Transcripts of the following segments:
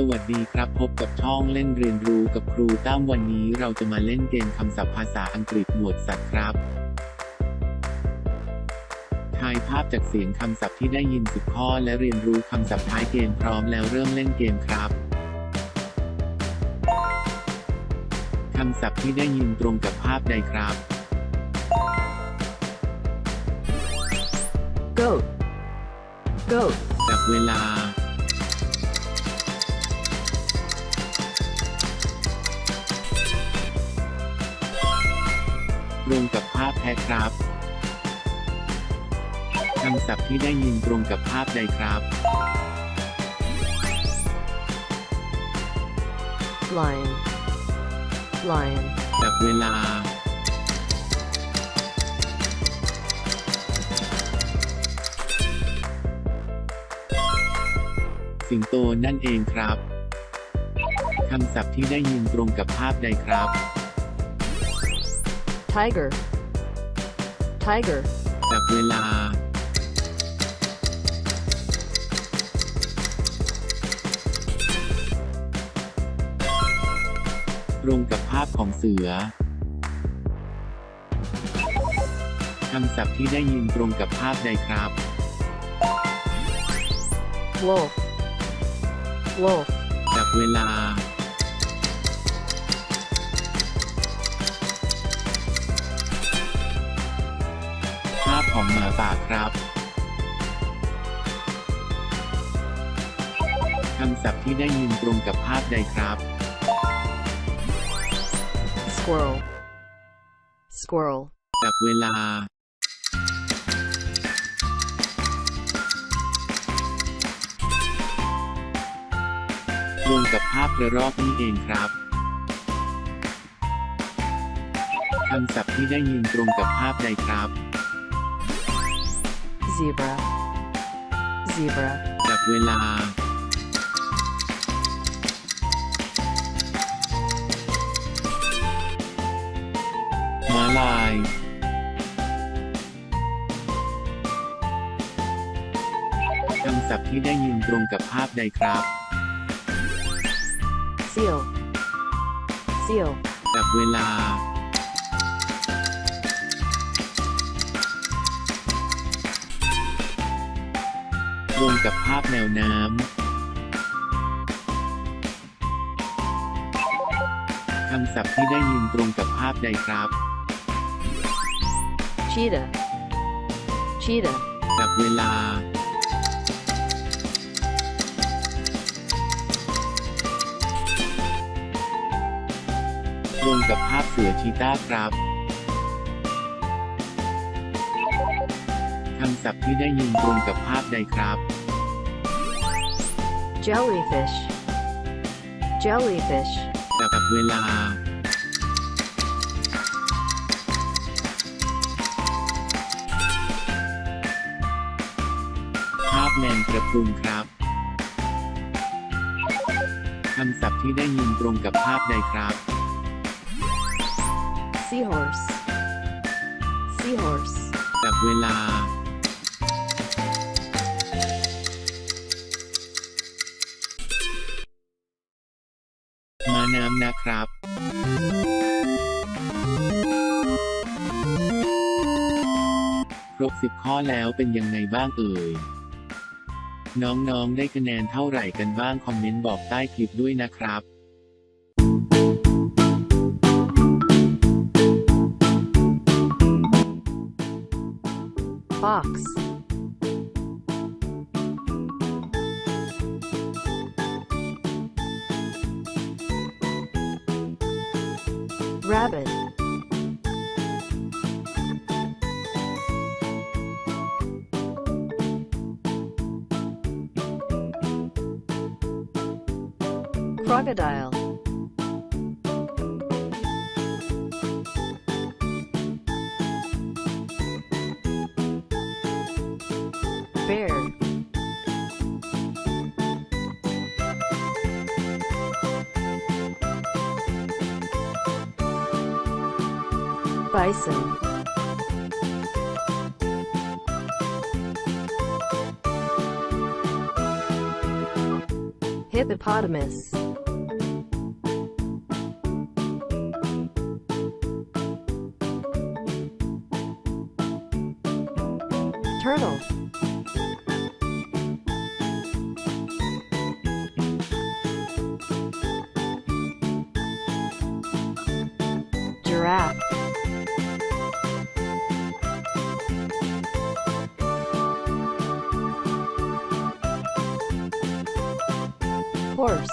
สวัสดีครับพบกับช่องเล่นเรียนรู้กับครูตั้มวันนี้เราจะมาเล่นเกมคำศัพท์ภาษาอังกฤษหมวดสัตว์ครับ ทายภาพจากเสียงคำศัพท์ที่ได้ยินสิบข้อและเรียนรู้คำศัพท์ท้ายเกมพร้อมแล้วเริ่มเล่นเกมครับคำศัพท์ที่ได้ยินตรงกับภาพใดครับ goat goat จับเวลา ตรงกับภาพแท้ครับคำศัพท์ที่ได้ยินตรงกับภาพใดครับ lion lion จับเวลา สิงโตนั่นเองครับ คำศัพท์ที่ได้ยินตรงกับภาพใดครับ tiger tiger จับเวลา ตรงกับภาพของเสือ คำศัพท์ที่ได้ยินตรงกับภาพใดครับ wolf wolf จับเวลา ของหมาป่าครับคำศัพท์ที่ได้ยินตรงกับภาพใดครับ squirrel squirrel จับเวลา ตรงกับภาพกระรอกนี่เองครับคำศัพท์ที่ได้ยินตรงกับภาพใดครับ zebra zebra จับเวลา ม้าลาย คำศัพท์ที่ได้ยินตรงกับภาพใดครับ seal seal จับเวลา ตรงกับภาพแนวน้ำ คำศัพท์ที่ได้ยินตรงกับภาพใดครับ cheetah cheetah จับเวลา ตรงกับภาพเสือชีต้าครับ คำศัพท์ที่ได้ยินตรงกับภาพใดครับ jellyfish jellyfish จับเวลา ภาพแมงกระพรุนครับ คำศัพท์ที่ได้ยินตรงกับภาพใดครับ seahorse seahorse จับเวลา มาน้ำนะครับครบสิบข้อแล้วเป็นยังไงบ้างเอ่ย น้องๆ ได้คะแนนเท่าไหร่กันบ้าง คอมเมนต์บอกใต้คลิปด้วยนะครับ fox rabbit. Crocodile bison. Hippopotamus, turtle, giraffe, horse,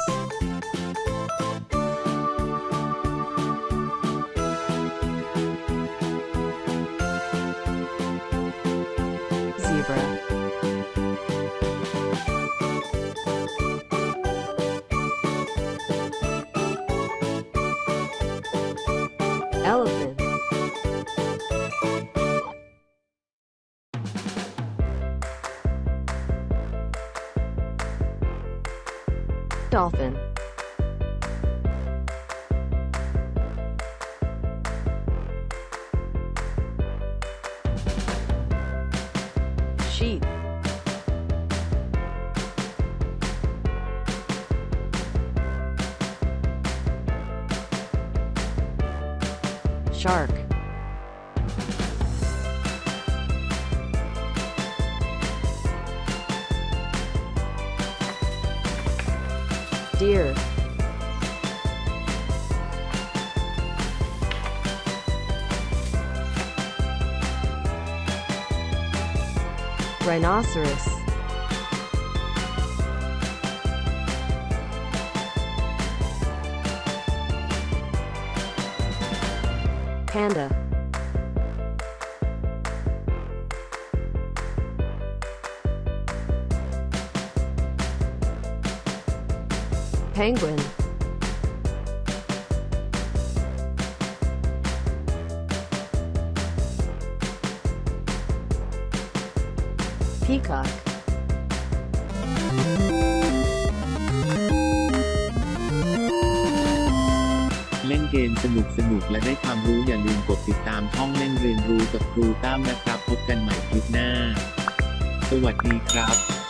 dolphin, sheep, shark, deer, rhinoceros, panda, penguin, peacock, เล่นเกมสนุกสนุกและได้ความรู้อย่าลืมกดติดตามช่องเล่นเรียนรู้กับครูตั้มนะครับ พบกันใหม่คลิปหน้า สวัสดีครับ